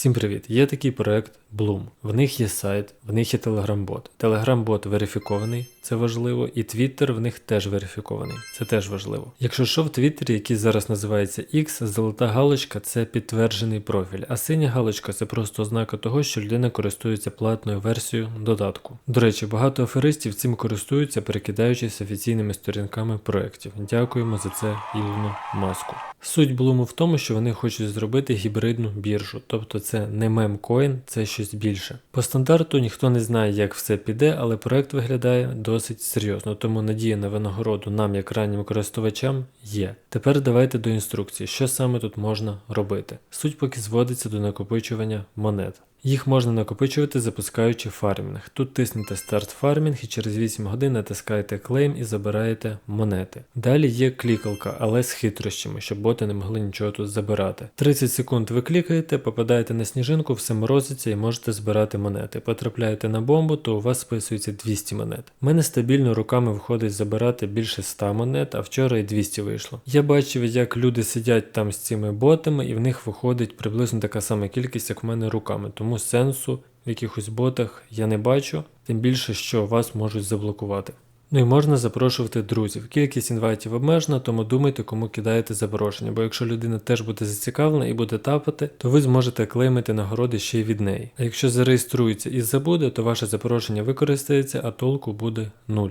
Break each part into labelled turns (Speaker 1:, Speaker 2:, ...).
Speaker 1: Всім привіт! Є такий проект Bloom. В них є сайт, в них є Telegram-бот. Telegram-бот верифікований, це важливо, і Twitter в них теж верифікований, це теж важливо. Якщо що в Твіттері, який зараз називається X, золота галочка це підтверджений профіль, а синя галочка це просто ознака того, що людина користується платною версією додатку. До речі, багато аферистів цим користуються, перекидаючись офіційними сторінками проєктів. Дякуємо за це Ілону Маску. Суть Блуму в тому, що вони хочуть зробити гібридну біржу, тобто це не мемкоін, це щось більше. По стандарту ніхто не знає, як все піде, але проект виглядає досить серйозно, тому надія на винагороду нам, як раннім користувачам, є. Тепер давайте до інструкції, що саме тут можна робити. Суть поки зводиться до накопичування монет. Їх можна накопичувати, запускаючи фармінг. Тут тиснете старт фармінг і через 8 годин натискаєте клейм і забираєте монети. Далі є клікалка, але з хитрощами, щоб боти не могли нічого тут забирати. 30 секунд ви клікаєте, попадаєте на сніжинку, все морозиться і можете збирати монети. Потрапляєте на бомбу, то у вас списується 200 монет. У мене стабільно руками виходить забирати більше 100 монет, а вчора і 200 вийшло. Я бачив, як люди сидять там з цими ботами, і в них виходить приблизно така сама кількість, як в мене руками. Тому сенсу в якихось ботах я не бачу, тим більше, що вас можуть заблокувати. Ну і можна запрошувати друзів. Кількість інвайтів обмежена, тому думайте, кому кидаєте запрошення, бо якщо людина теж буде зацікавлена і буде тапати, то ви зможете клеймити нагороди ще й від неї. А якщо зареєструється і забуде, то ваше запрошення використається, а толку буде нуль.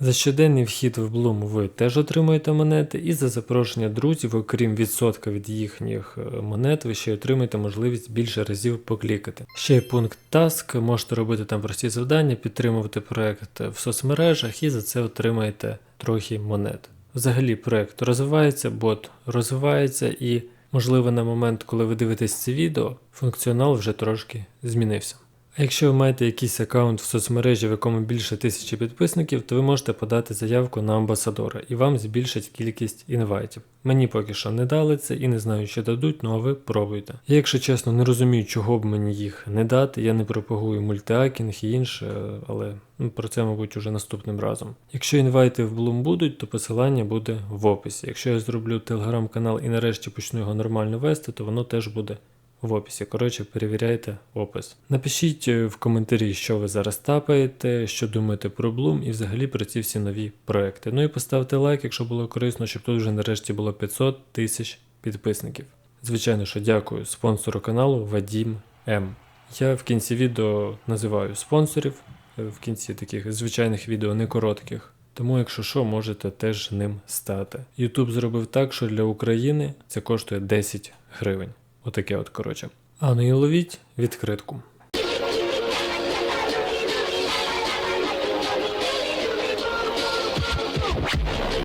Speaker 1: За щоденний вхід в Bloom ви теж отримуєте монети, і за запрошення друзів, окрім відсотка від їхніх е, монет, ви ще й отримаєте можливість більше разів поклікати. Ще є пункт Task, можете робити там прості завдання, підтримувати проект в соцмережах і за це отримаєте трохи монет. Взагалі проект розвивається, бот розвивається і, можливо, на момент, коли ви дивитесь це відео, функціонал вже трошки змінився. Якщо ви маєте якийсь аккаунт в соцмережі, в якому більше тисячі підписників, то ви можете подати заявку на амбасадора і вам збільшать кількість інвайтів. Мені поки що не дали це і не знаю, що дадуть, ну а ви пробуйте. Я, якщо чесно, не розумію, чого б мені їх не дати. Я не пропагую мультиакінг і інше, але ну, про це, мабуть, уже наступним разом. Якщо інвайти в Bloom будуть, то посилання буде в описі. Якщо я зроблю телеграм-канал і нарешті почну його нормально вести, то воно теж буде в описі. Коротше, перевіряйте опис. Напишіть е, в коментарі, що ви зараз тапаєте, що думаєте про Bloom і взагалі про ці всі нові проекти. Ну і поставте лайк, якщо було корисно, щоб тут вже нарешті було 500 тисяч підписників. Звичайно, що дякую спонсору каналу Вадім М. Я в кінці відео називаю спонсорів, е, в кінці таких звичайних відео, не коротких. Тому, якщо що, можете теж ним стати. YouTube зробив так, що для України це коштує 10 гривень. Отаке от, коротше. А не і ловіть відкритку.